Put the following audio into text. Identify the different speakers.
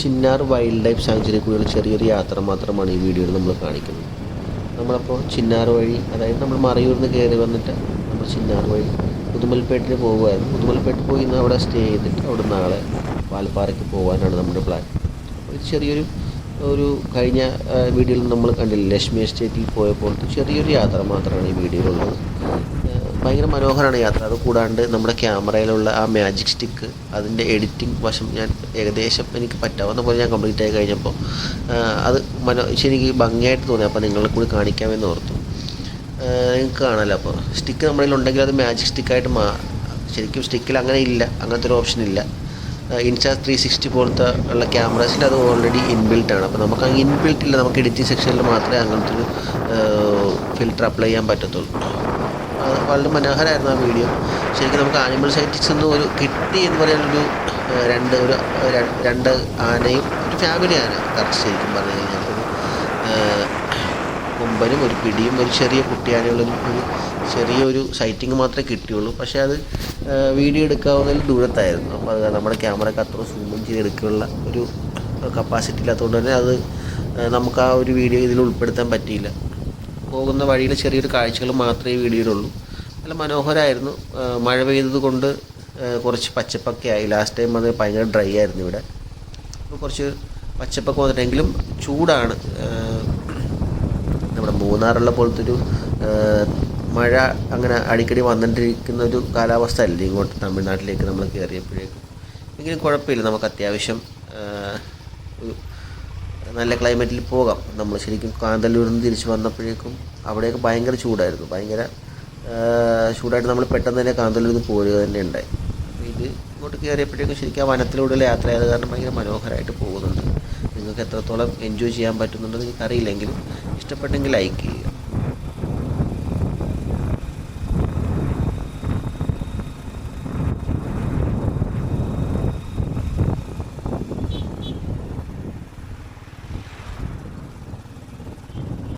Speaker 1: Chinnar wild life sanctuary കൂടിയുള്ള ചെറിയൊരു യാത്ര മാത്രമാണ് ഈ വീഡിയോയിൽ നമ്മൾ കാണിക്കുന്നത്. നമ്മളപ്പോൾ ചിന്നാർ വഴി അതായത് നമ്മൾ മറയൂരിൽ നിന്ന് കയറി വന്നിട്ട് നമ്മൾ ചിന്നാർ വഴി പുതുമൽപേട്ടിൽ പോകുമായിരുന്നു പുതുമൽപേട്ടിൽ പോയി ഇന്ന് അവിടെ സ്റ്റേ ചെയ്തിട്ട് അവിടെ നാളെ വാൽപ്പാറയ്ക്ക് പോകാനാണ് നമ്മുടെ പ്ലാൻ അപ്പോൾ ഇത് ചെറിയൊരു ഒരു കഴിഞ്ഞ വീഡിയോയിൽ നമ്മൾ കണ്ടില്ല ലക്ഷ്മി എസ്റ്റേറ്റിൽ പോയപ്പോൾ ചെറിയൊരു യാത്ര മാത്രമാണ് ഈ വീഡിയോയിലുള്ളത്. ഭയങ്കര മനോഹരമാണ് യാത്ര. അത് കൂടാണ്ട് നമ്മുടെ ക്യാമറയിലുള്ള ആ മാജിക് സ്റ്റിക്ക് അതിന്റെ എഡിറ്റിംഗ് വശം ഞാൻ ഏകദേശം എനിക്ക് പറ്റാവുന്ന പോലെ ഞാൻ കംപ്ലീറ്റ് ആയി കഴിഞ്ഞപ്പോൾ അത് മനോ ശരിക്ക് ഭംഗിയായിട്ട് തോന്നി. അപ്പോൾ നിങ്ങളെ കൂടി കാണിക്കാമെന്ന് ഓർത്തു. നിങ്ങൾക്ക് കാണാമല്ലോ അപ്പോൾ സ്റ്റിക്ക് നമ്മുടെ ഉണ്ടെങ്കിൽ അത് മാജിക് സ്റ്റിക്കായിട്ട് മാ ശരിക്കും സ്റ്റിക്കിൽ അങ്ങനെ ഇല്ല. അങ്ങനത്തെ ഒരു ഓപ്ഷൻ ഇല്ല. ഇൻസ്റ്റാ ത്രീ സിക്സ്റ്റി പോലത്തെ ഉള്ള ക്യാമറാസിൽ അത് ഓൾറെഡി ഇൻബിൽട്ട് ആണ്. അപ്പോൾ നമുക്ക് ഇൻബിൽട്ട് ഇല്ല. നമുക്ക് എഡിറ്റിംഗ് സെക്ഷനിൽ മാത്രമേ അങ്ങനത്തെ ഒരു ഫിൽറ്റർ അപ്ലൈ ചെയ്യാൻ പറ്റത്തുള്ളൂ. വളരെ മനോഹരമായിരുന്നു ആ വീഡിയോ ശരിക്കും നമുക്ക് ആനിമൽ സൈറ്റിക്സ് നിന്ന് ഒരു കിട്ടി എന്ന് പറയാനൊരു രണ്ട് ഒരു രണ്ട് ആനയും ഒരു ഫാമിലി ആന കറക്റ്റ് ശരിക്കും പറഞ്ഞു കഴിഞ്ഞാൽ ഒരു കൊമ്പനും ഒരു പിടിയും ഒരു ചെറിയ കുട്ടിയാനുള്ളൊരു ഒരു ചെറിയൊരു സൈറ്റിങ് മാത്രമേ കിട്ടിയുള്ളൂ. പക്ഷേ അത് വീഡിയോ എടുക്കാവുന്നതിൽ ദൂരത്തായിരുന്നു. അപ്പോൾ അത് നമ്മുടെ ക്യാമറയ്ക്ക് അത്ര സൂം ചെയ്ത് എടുക്കാനുള്ള ഒരു കപ്പാസിറ്റി ഇല്ലാത്തതുകൊണ്ട് തന്നെ അത് നമുക്ക് ആ ഒരു വീഡിയോ ഇതിൽ ഉൾപ്പെടുത്താൻ പറ്റിയില്ല. പോകുന്ന വഴിയിൽ ചെറിയൊരു കാഴ്ചകൾ മാത്രമേ വീഡിയോയിലുള്ളൂ. നല്ല മനോഹരമായിരുന്നു. മഴ പെയ്തത് കൊണ്ട് കുറച്ച് പച്ചപ്പൊക്കെ ആയി. ലാസ്റ്റ് ടൈം അത് ഭയങ്കര ഡ്രൈ ആയിരുന്നു ഇവിടെ. അപ്പോൾ കുറച്ച് പച്ചപ്പൊക്കെ വന്നിട്ടെങ്കിലും ചൂടാണ്. നമ്മുടെ മൂന്നാറുള്ള പോലത്തെ ഒരു മഴ അങ്ങനെ അടിക്കടി വന്നിട്ടിരിക്കുന്ന ഒരു കാലാവസ്ഥ അല്ലേ? ഇങ്ങോട്ട് തമിഴ്നാട്ടിലേക്ക് നമ്മൾ കയറിയപ്പോഴേക്കും എങ്കിലും കുഴപ്പമില്ല. നമുക്ക് അത്യാവശ്യം നല്ല ക്ലൈമറ്റിൽ പോകാം. നമ്മൾ ശരിക്കും കാന്തല്ലൂരിൽ നിന്ന് തിരിച്ച് വന്നപ്പോഴേക്കും അവിടെയൊക്കെ ഭയങ്കര ചൂടായിരുന്നു. ഭയങ്കര ചൂടായിട്ട് നമ്മൾ പെട്ടെന്ന് തന്നെ കാന്തല്ലൂരിൽ നിന്ന് പോരുക തന്നെ ഉണ്ടായി. അപ്പോൾ ഇത് ഇങ്ങോട്ട് കയറിയപ്പോഴേക്കും ശരിക്കും ആ വനത്തിലൂടെയുള്ള യാത്ര ആയത് കാരണം ഭയങ്കര മനോഹരമായിട്ട് പോകുന്നുണ്ട്. നിങ്ങൾക്ക് എത്രത്തോളം എൻജോയ് ചെയ്യാൻ പറ്റുന്നുണ്ടെന്ന് എനിക്കറിയില്ലെങ്കിലും ഇഷ്ടപ്പെട്ടെങ്കിൽ ലൈക്ക് ചെയ്യുക.